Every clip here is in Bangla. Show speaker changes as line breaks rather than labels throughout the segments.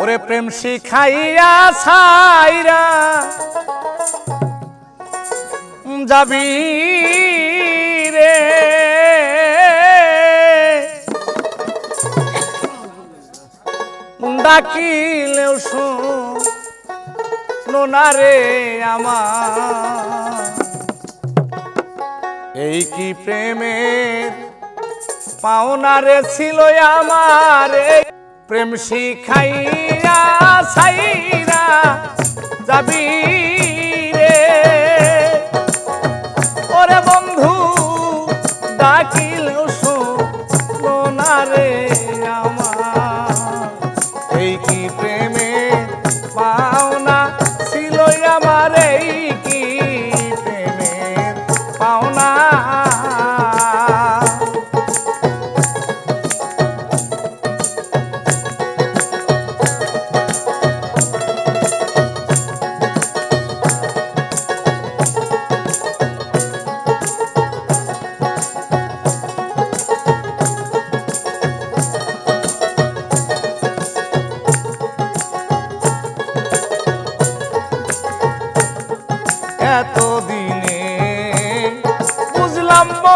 ওরে প্রেম শিখাইয়া সাইরা যাবি রে। ডাকিলেও শোনো রে আমার। এই কি প্রেমের পাওনা রে ছিল আমার? প্রেম শিখাইয়া সাইরা যাবি রে। ওরে বন্ধু ডাকিলেও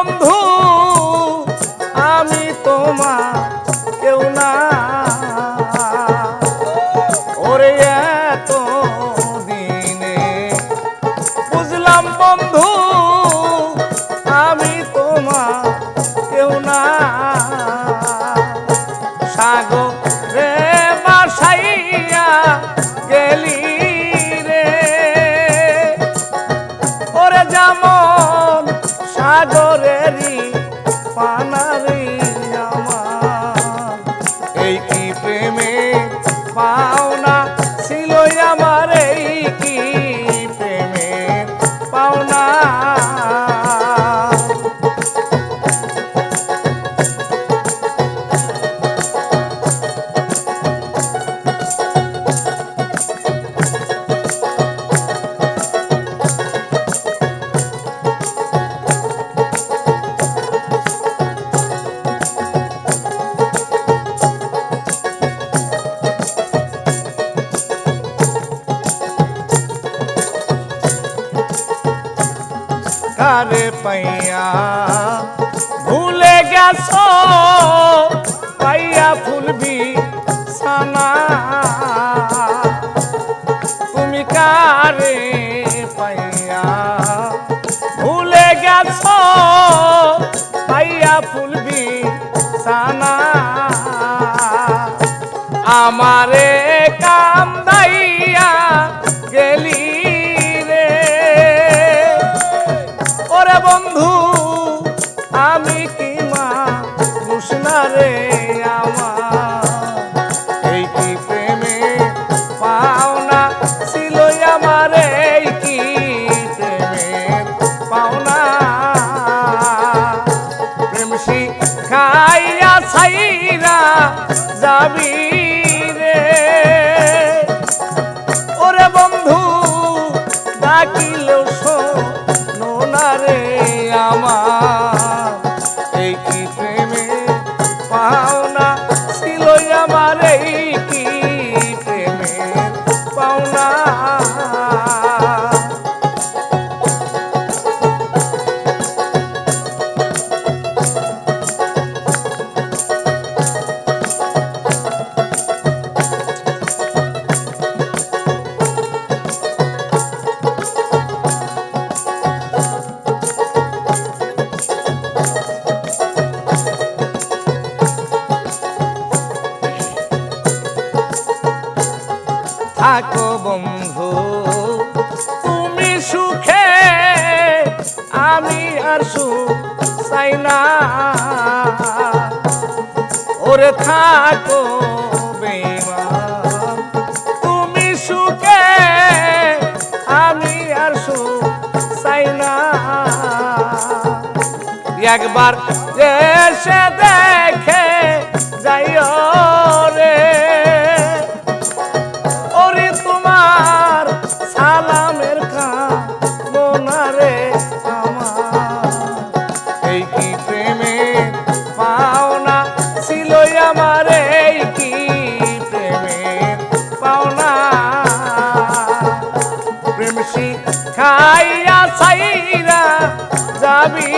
বন্ধু, আমি তোমার কেউ না। ওরে এত দিনে বুঝলাম বন্ধু, আমি তোমার কেউ না। সাগরে বাসাইয়া গেলি সাগরেরই পানারি কারে পাইয়া। ভুলে গেছ? পাইয়া ফুলবি সানা তুমি কারে পাইয়া? ভুলে গেছ? পাইয়া ফুলবি সানা আমারে কাম দাইয়া আমি থাকো বন্ধু, তুমি সুখে, আমি আর সুখ চাই না। ওরে থাকো তুমি সুখে, আমি একবার এসে দে যাবি